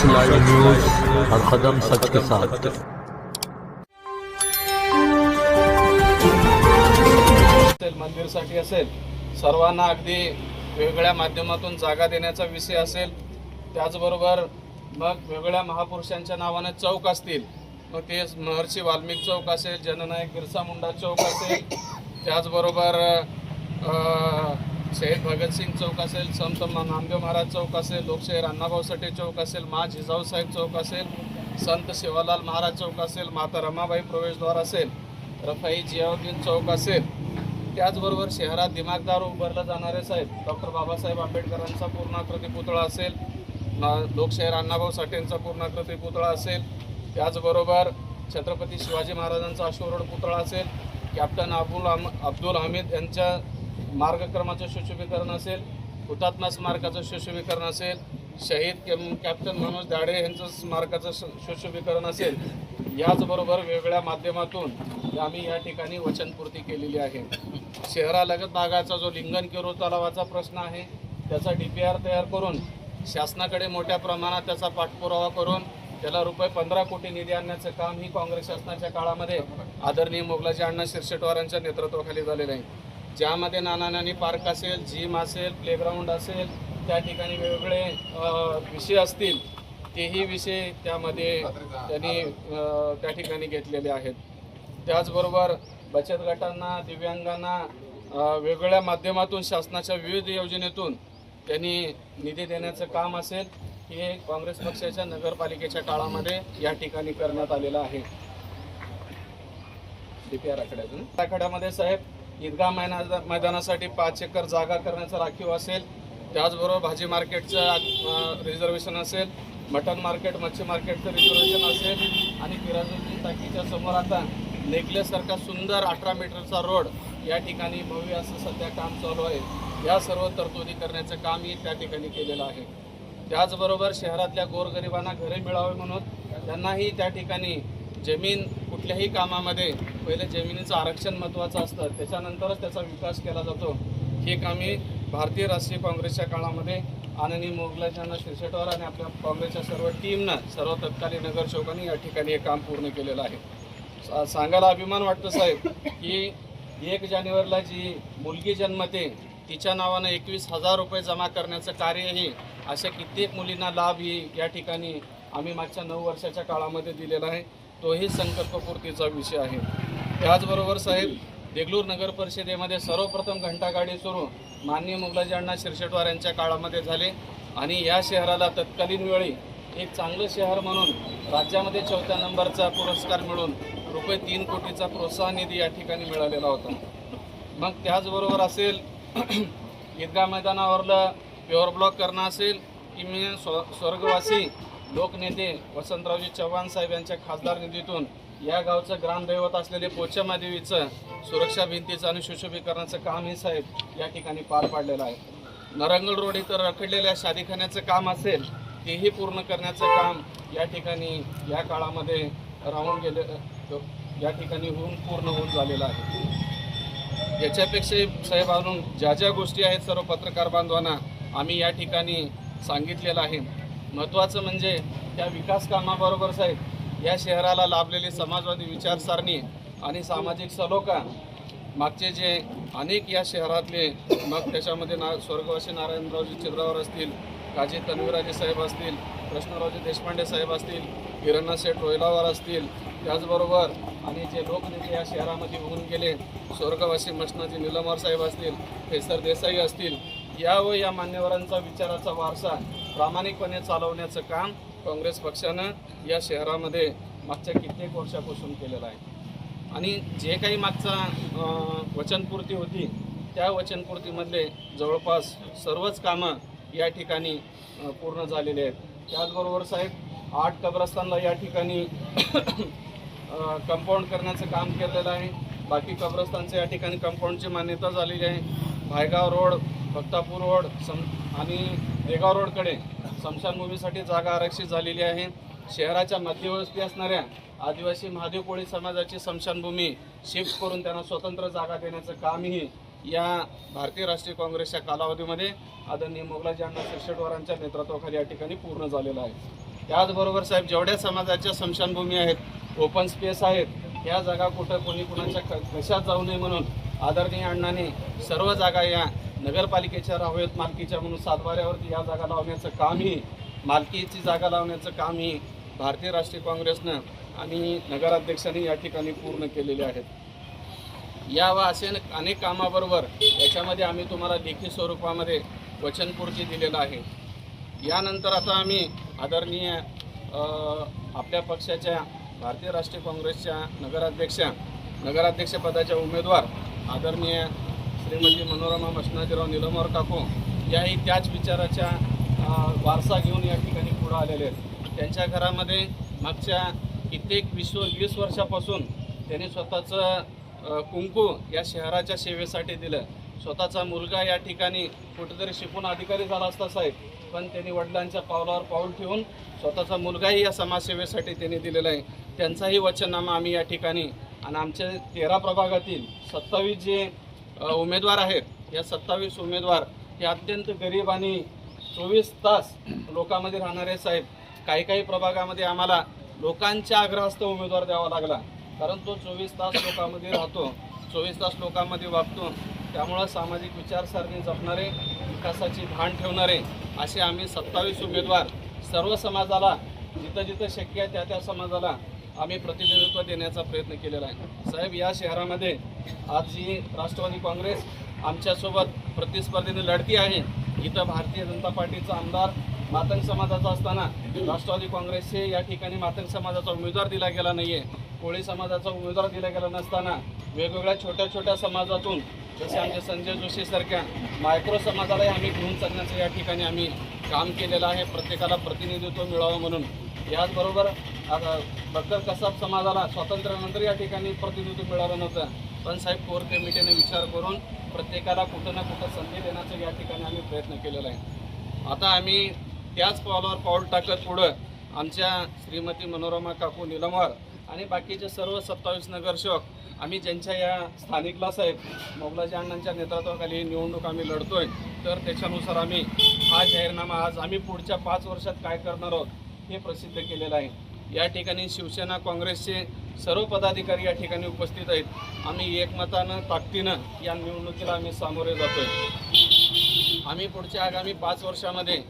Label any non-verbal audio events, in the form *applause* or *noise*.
सच live news हर कदम सच के साथ। असेल मंदिरसाठी असेल सर्वांना अगदी वेगळ्या माध्यमातून जागा देण्याचा विषय असेल त्याचबरोबर मग वेगळ्या महापुरुषांच्या नावाने चौक असतील मग ते महर्षी वाल्मिक चौक असेल जननायक बिरसा मुंडा चौक असेल त्याचबरोबर शहीद भगतसिंग चौक असेल संत नामदेव महाराज चौक असेल लोकशाहीर अण्णाभाऊ साठे चौक असेल मा जिजाऊसाहेब चौक असेल संत शिवालाल महाराज चौक असेल माता रमाबाई प्रवेशद्वार असेल रफाई जियाउद्दीन चौक असेल. त्याचबरोबर शहरात दिमागदार उभारलं जाणारे साहेब. डॉक्टर बाबासाहेब आंबेडकरांचा पूर्णाकृती पुतळा असेल ना- लोकशाहीर अण्णाभाऊ साठेंचा पूर्णाकृती पुतळा असेल. त्याचबरोबर छत्रपती शिवाजी महाराजांचा अश्वरोड पुतळा असेल. कॅप्टन अबुल अहम अब्दुल हमीद यांच्या मार्गक्रमाचं सुशोभीकरण असेल हुतात्मा स्मारकाचं सुशोभीकरण असेल शहीद कॅम- कॅप्टन मनोज दाढे यांचं स्मारकाचं सुशोभीकरण असेल याचबरोबर वेगवेगळ्या माध्यमातून आम्ही या ठिकाणी वचनपूर्ती केलेली आहे. शहरालगत भागाचा जो लिंगन किरो तलावाचा प्रश्न आहे त्याचा डी पी आर तयार करून शासनाकडे मोठ्या प्रमाणात त्याचा पाठपुरावा करून त्याला रुपये पंधरा कोटी निधी आणण्याचं काम ही काँग्रेस शासनाच्या काळामध्ये आदरणीय मोगलाजी अण्णा शिरसेटवारांच्या नेतृत्वाखाली झालेलं आहे. ज्यामध्ये नाना नानी पार्क असेल जिम असेल प्लेग्राऊंड असेल त्या ठिकाणी वेगवेगळे विषय असतील तेही विषय त्यामध्ये त्यांनी त्या ठिकाणी घेतलेले आहेत. त्याचबरोबर बचत गटांना दिव्यांगांना वेगवेगळ्या माध्यमातून शासनाच्या विविध योजनेतून त्यांनी निधी देण्याचं काम असेल हे काँग्रेस पक्षाच्या नगरपालिकेच्या काळामध्ये या ठिकाणी करण्यात आलेलं आहे. डीपीआर आखाड्यातून आखाड्यामध्ये साहेब ईदगाह मैना मैदानासाठी पाच एकर जागा करण्याचा राखीव असेल. त्याचबरोबर भाजी मार्केटचं रिझर्वेशन असेल. मटन मार्केट मच्छी मार्केटचं रिझर्वेशन असेल. आणि फिराजुद्दीन टाकीच्या समोर आता नेकलेससारखा सुंदर अठरा मीटरचा रोड या ठिकाणी भव्य असं सध्या काम चालू आहे. या सर्व तरतुदी करण्याचं कामही त्या ठिकाणी केलेलं आहे. त्याचबरोबर शहरातल्या गोरगरिबांना घरे मिळावे म्हणून त्यांनाही त्या ठिकाणी जमीन कुठल्याही कामामध्ये पहिले जमिनीचं आरक्षण महत्त्वाचं असतं त्याच्यानंतरच त्याचा विकास केला जातो. हे कामी भारतीय राष्ट्रीय काँग्रेसच्या काळामध्ये आनंदी मोगलाजांना शिरसेटवर आणि आपल्या काँग्रेसच्या सर्व टीमनं सर्व तत्कालीन नगरसेवकांनी या ठिकाणी हे काम पूर्ण केलेलं आहे. सांगायला अभिमान वाटतो साहेब की एक जानेवारीला जी मुलगी जन्मते तिच्या नावानं एकवीस हजार रुपये जमा करण्याचं कार्यही अशा कित्येक मुलींना लाभ ही या ठिकाणी आम्ही मागच्या नऊ वर्षाच्या काळामध्ये दिलेला आहे. तोही संकल्पपूर्तीचा विषय आहे. त्याचबरोबर साहेब देगलूर नगर परिषदेमध्ये सर्वप्रथम घंटागाडी सुरू माननीय मुगलाजी अण्णा शिरशेटवार यांच्या काळामध्ये झाले आणि या शहराला तत्कालीन वेळी एक चांगलं शहर म्हणून राज्यामध्ये चौथ्या नंबरचा पुरस्कार मिळून रुपये तीन कोटीचा प्रोत्साहन निधी या ठिकाणी मिळालेला होता. मग त्याचबरोबर असेल *clears throat* ईदगा मैदानावरलं प्युअर ब्लॉक करणं असेल की मी स्व स्वर्गवासी लोकनेते वसंतरावजी चव्हाण साहेब यांच्या खासदार निधीतून या गावचं ग्रामदैवत असलेले पोचमादेवीचं सुरक्षा भिंतीचं आणि सुशोभीकरणाचं कामही साहेब या ठिकाणी पार पाडलेलं आहे. नरंगल रोड इथं रखडलेल्या शादीखान्याचं काम असेल तेही पूर्ण करण्याचं काम या ठिकाणी या काळामध्ये राहून गेले या ठिकाणी होऊन पूर्ण होऊन झालेलं आहे. याच्यापेक्षा साहेब अजून ज्या ज्या गोष्टी आहेत सर्व पत्रकार बांधवांना आम्ही या ठिकाणी सांगितलेलं आहे. महत्त्वाचं म्हणजे त्या विकास कामाबरोबर साहेब या शहराला लाभलेली समाजवादी विचारसारणी आणि सामाजिक सलोखा मागचे जे अनेक या शहरातले मग त्याच्यामध्ये ना स्वर्गवासी नारायणरावजी चित्रावर असतील काजी तन्वीराजे साहेब असतील कृष्णरावजी देशपांडे साहेब असतील किरणा शेठ रोयलावर असतील त्याचबरोबर आणि जे लोकनेते या शहरामध्ये होऊन गेले स्वर्गवासी मशनाजी निलमवार साहेब असतील फेसर देसाई असतील या व या मान्यवरांचा विचाराचा वारसा प्रामाणिकपणे चालवण्याचं काम काँग्रेस पक्षानं या शहरामध्ये मागच्या कित्येक वर्षापासून केलेलं आहे. आणि जे काही मागचा वचनपूर्ती होती त्या वचनपूर्तीमधले जवळपास सर्वच कामं या ठिकाणी पूर्ण झालेले आहेत. त्याचबरोबर साहेब आठ कब्रस्तानला या ठिकाणी कंपाऊंड करण्याचं काम केलेलं आहे. बाकी कब्रस्तानचं या ठिकाणी कंपाऊंडची मान्यता झालेली आहे. भायगाव रोड भक्तापूर रोड सम आणि देगाव रोडकडे स्मशानभूमीसाठी जागा आरक्षित झालेली आहे. शहराच्या मध्यवस्ती असणाऱ्या आदिवासी महादेव कोळी समाजाची स्मशानभूमी शिफ्ट करून त्यांना स्वतंत्र जागा देण्याचं कामही या भारतीय राष्ट्रीय काँग्रेसच्या कालावधीमध्ये आदरणीय मोगलाजी अण्णा शिरशेटवारांच्या नेतृत्वाखाली या ठिकाणी पूर्ण झालेलं आहे. त्याचबरोबर साहेब जेवढ्या समाजाच्या स्मशानभूमी आहेत ओपन स्पेस आहेत या जागा कुठं कोणी कुणाच्या क- कशात जाऊ नये म्हणून आदरणीय अण्णांनी सर्व जागा या नगरपालिकेच्या राहूयात मालकीच्या म्हणून सातबाऱ्यावरती या जागा लावण्याचं कामही मालकीची जागा लावण्याचं कामही भारतीय राष्ट्रीय काँग्रेसनं आणि नगराध्यक्षांनी या ठिकाणी पूर्ण केलेले आहेत. या व असे अनेक कामाबरोबर याच्यामध्ये आम्ही तुम्हाला लेखी स्वरूपामध्ये वचनपूर्ती दिलेलं आहे. यानंतर आता आम्ही आदरणीय आपल्या पक्षाच्या भारतीय राष्ट्रीय काँग्रेसच्या नगराध्यक्षा नगराध्यक्षपदाच्या उमेदवार आदरणीय श्रीमती मनोरमा मशनाजीराव निलमोर काकू याही त्याच विचाराच्या वारसा घेऊन या ठिकाणी पुढं आलेले आहेत. त्यांच्या घरामध्ये मागच्या कित्येक वीस वीस वर्षापासून त्यांनी स्वतःचं कुंकू या शहराच्या सेवेसाठी दिलं. स्वतःचा मुलगा या ठिकाणी कुठेतरी शिकून अधिकारी झाला असता साहेब पण त्यांनी वडिलांच्या पावलावर पाऊल ठेवून स्वतःचा मुलगाही या समाजसेवेसाठी त्यांनी दिलेला आहे. त्यांचाही वचननामा आम्ही या ठिकाणी आणि आमच्या तेरा प्रभागातील सत्तावीस जे उमेदवार आहेत. या सत्तावीस उमेदवार हे अत्यंत गरीब आणि चोवीस तास लोकांमध्ये राहणारे साहेब. काही काही प्रभागामध्ये आम्हाला लोकांच्या आग्रहास्त उमेदवार द्यावा लागला. कारण तो चोवीस तास लोकांमध्ये राहतो. चोवीस तास लोकांमध्ये वागतो. त्यामुळं सामाजिक विचारसरणी जपणारे विकासाची भान ठेवणारे असे आम्ही सत्तावीस उमेदवार सर्व समाजाला जिथं जिथं शक्य आहे त्या त्या समाजाला आम्ही प्रतिनिधित्व देण्याचा प्रयत्न केलेला आहे. साहेब या शहरामध्ये आज जी राष्ट्रवादी काँग्रेस आमच्यासोबत प्रतिस्पर्धेने लढती आहे इथं भारतीय जनता पार्टीचा आमदार मातंग समाजाचा असताना राष्ट्रवादी काँग्रेसचे या ठिकाणी मातंग समाजाचा उमेदवार दिला गेला नाहीये. कोळी समाजाचा उमेदवार दिला गेला नसताना वेगवेगळ्या छोट्या छोट्या समाजातून जसे आमचे संजय जोशीसारख्या मायक्रो समाजालाही आम्ही घेऊन चालण्याचं या ठिकाणी आम्ही काम केलेलं आहे. प्रत्येकाला प्रतिनिधित्व मिळावं म्हणून. याचबरोबर आता बक्कर कसाब समाजाला स्वातंत्र्यानंतर या ठिकाणी प्रतिनिधित्व मिळालं नव्हतं. पण साहेब कोर कमिटीने विचार करून प्रत्येकाला कुठं ना कुठं संधी देण्याचा या ठिकाणी आम्ही प्रयत्न केलेला आहे. आता आम्ही त्याच पावलावर पाऊल टाकत पुढं आमच्या श्रीमती मनोरमा काकू निलमवार आणि बाकीचे सर्व सत्तावीस नगरसेवक आम्ही ज्यांच्या या स्थानिकला साहेब मोगलाजी अण्णांच्या नेतृत्वाखाली ही निवडणूक आम्ही लढतोय तर त्याच्यानुसार आम्ही हा जाहीरनामा आज आम्ही पुढच्या पाच वर्षात काय करणार आहोत हे प्रसिद्ध केलेलं आहे. या ठिकाणी शिवसेना काँग्रेसचे सर्व पदाधिकारी या ठिकाणी उपस्थित आहेत. आम्ही एकमतानं ताकदीनं या निवडणुकीला आम्ही सामोरे जातोय. आम्ही पुढच्या आगामी पाच वर्षामध्ये